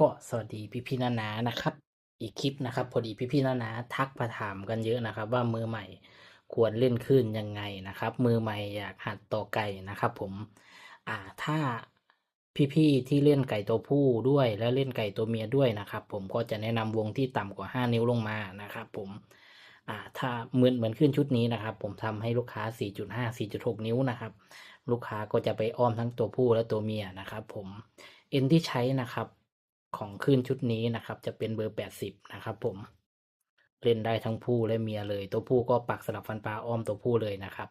ก็สวัสดีพี่พี่นานานะครับ อีกคลิปนะครับ พอดีพี่พี่นานาทักมาถามกันเยอะนะครับ ว่ามือใหม่ควรเล่นคลื่นยังไงนะครับ มือใหม่อยากหัดต่อไก่นะครับ ผมอ่าถ้าพี่ๆที่เล่นไก่ตัวผู้ด้วยแล้วเล่นไก่ตัวเมียด้วยนะครับ ผมก็จะแนะนำวงที่ต่ำกว่า 5 นิ้วลงมานะครับ ผมอ่าถ้าเหมือนเหมือนขึ้นชุดนี้นะครับ ผมทำให้ลูกค้า 4.5 4.6 นิ้วนะครับ ลูกค้าก็จะไปอ้อมทั้งตัวผู้และตัวเมียนะครับ ผมเอ็นที่ใช้นะครับ ของขึ้นชุดนี้นะครับ จะเป็นเบอร์ 80 นะครับผมเล่นได้ทั้งผู้และเมียเลย ตัวผู้ก็ปักสลับฟันปลาอ้อมตัวผู้เลยนะครับ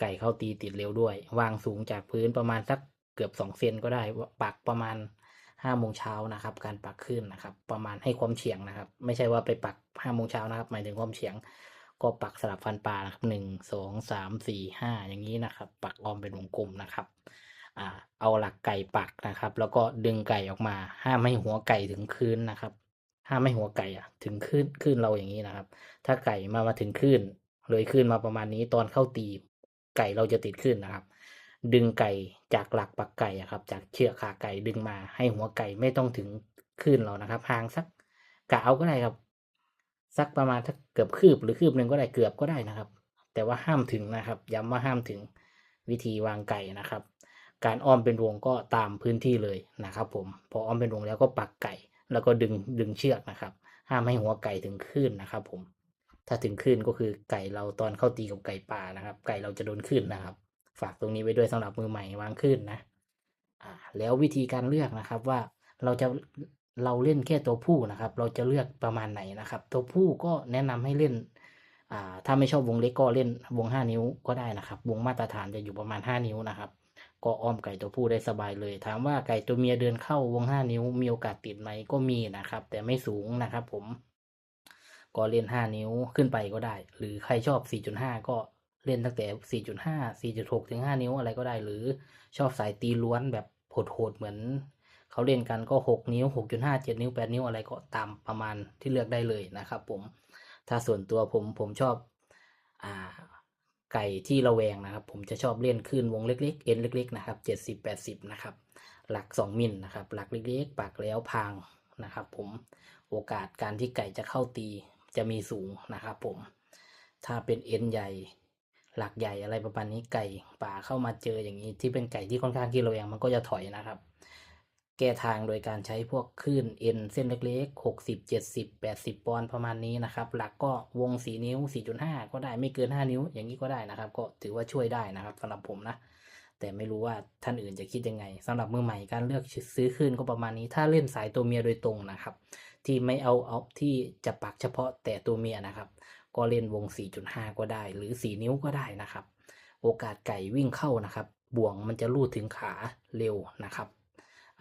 ไก่เข้าตีติดเร็วด้วย วางสูงจากพื้นประมาณสักเกือบ 2 เซนก็ได้ปักประมาณ5โมงเช้านะครับ การปักขึ้นนะครับ ประมาณให้ความเฉียงนะครับ ไม่ใช่ว่าไปปัก5โมงเช้านะครับ หมายถึงความเฉียง ก็ปักสลับฟันปลานะครับหนึ่งสองสามสี่ห้าอย่างนี้นะครับ ปักอ้อมเป็นวงกลมนะครับ เอาหลักไก่ปักนะครับ แล้วก็ดึงไก่ออกมา ห้ามไม่หัวไก่ถึงคืนนะครับ ห้ามไม่หัวไก่อะถึงขึ้นขึ้นเราอย่างนี้นะครับ ถ้าไก่มามาถึงขึ้นเลยขึ้นมาประมาณนี้ตอนเข้าตีไก่เราจะติดขึ้นนะครับ ดึงไก่จากหลักปักไก่อะครับ จากเชือกขาไก่ดึงมาให้หัวไก่ไม่ต้องถึงขึ้นเรานะครับห่างสักกะเอาก็ได้ครับ สักประมาณสักเกือบคืบหรือคืบหนึ่งก็ได้เกือบก็ได้นะครับ แต่ว่าห้ามถึงนะครับ ย้ำว่าห้ามถึงวิธีวางไก่นะครับ การอ้อมเป็นวงก็ตามพื้นที่เลยนะครับผมพออ้อมเป็นวงแล้วก็ปักไก่ แล้วก็ดึงดึงเชือกนะครับ ห้ามให้หัวไก่ถึงขึ้นนะครับ ผม ถ้าถึงขึ้นก็คือไก่เราตอนเข้าตีกับไก่ป่านะครับ ไก่เราจะโดนขึ้นนะครับ ฝากตรงนี้ไว้ด้วยสำหรับมือใหม่วางขึ้นนะอ่าแล้ววิธีการเลือกนะครับว่าเราจะเราเล่นแค่ตัวผู้นะครับ เราจะเลือกประมาณไหนนะครับ ตัวผู้ก็แนะนำให้เล่นอ่าถ้าไม่ชอบวงเล็กก็เล่นวงห้านิ้วก็ได้นะครับ วงมาตรฐานจะอยู่ประมาณห้านิ้วนะครับ ก็อ้อมไก่ตัวผู้ได้สบายเลย ถามว่าไก่ตัวเมียเดินเข้าวงห้านิ้วมีโอกาสติดไหมก็มีนะครับ แต่ไม่สูงนะครับผม ก็เล่นห้านิ้วขึ้นไปก็ได้ หรือใครชอบ 4.5 ก็เล่นตั้งแต่ 4.5 4.6 ถึง 5 นิ้วอะไรก็ได้ หรือชอบสายตีล้วนแบบโหดๆเหมือนเขาเล่นกันก็ 6 นิ้ว 6.5 7 นิ้ว 8 นิ้วอะไรก็ตามประมาณที่เลือกได้เลยนะครับผม ถ้าส่วนตัวผมผมชอบอ่า ไก่ที่ระแวงนะครับ ผมจะชอบเล่นขึ้นวงเล็กๆเอ็นเล็ก ๆ นะครับ 70 80 นะครับ หลัก 2 มิลนะครับ หลักเล็กๆปักแล้วพางนะครับ ผมโอกาสการที่ไก่จะเข้าตีจะมีสูงนะครับผมถ้าเป็นเอ็นใหญ่ หลักใหญ่อะไรประมาณนี้ไก่ป่าเข้ามาเจออย่างนี้ที่เป็นไก่ที่ค่อนข้างที่ระแวงมันก็จะถอยนะครับ แก้ทางโดยการใช้พวกคลื่นเอ็นเส้นเล็กๆ 60 70 80 ปอนด์ประมาณนี้นะครับ หลักก็วง 4 นิ้ว 4.5 ก็ได้ไม่เกิน 5 นิ้ว อย่างนี้ก็ได้นะครับ ก็ถือว่าช่วยได้นะครับสำหรับผมนะ แต่ไม่รู้ว่าท่านอื่นจะคิดยังไงสำหรับมือใหม่การเลือกซื้อคลื่นก็ประมาณนี้ ถ้าเล่นสายตัวเมียโดยตรงนะครับ ที่ไม่เอาเอาที่จะปักเฉพาะแต่ตัวเมียนะครับ ก็เล่นวง 4.5 ก็ได้ หรือ 4 นิ้วก็ได้นะครับ โอกาสไก่วิ่งเข้านะครับ บ่วงมันจะลูดถึงขาเร็วนะครับ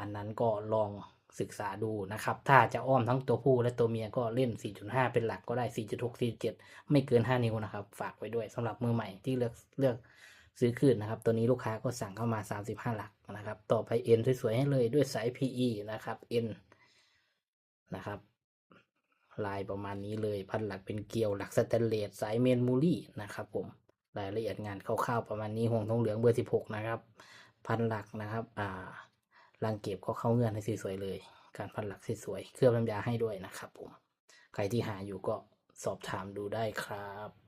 อันนั้นก็ลองศึกษาดูนะครับ ถ้าจะอ้อมทั้งตัวผู้และตัวเมียก็เล่น 4.5 เป็นหลักก็ได้ 4.6 4.7 ไม่เกิน 5 นิ้วนะครับ ฝากไว้ด้วยสำหรับมือใหม่ที่เลือกเลือกซื้อคืนนะครับ ตัวนี้ลูกค้าก็สั่งเข้ามา 35 หลักนะครับ ต่อไปเอ็นสวยๆให้เลยด้วยสาย PE นะครับ N นะครับ ลายประมาณนี้เลยพันหลักเป็นเกลียวหลักสแตนเลสสายเมนมูลี่นะครับผมรายละเอียดงานคร่าวๆประมาณนี้ห่วงทองเหลืองเบอร์ 16 นะครับ พันหลักนะครับ อ่า รังเก็บก็เข้าเงื่อนให้สวยๆเลย การพันหลักสวยๆเคลือบน้ำยาให้ด้วยนะครับผม ใครที่หาอยู่ก็สอบถามดูได้ครับ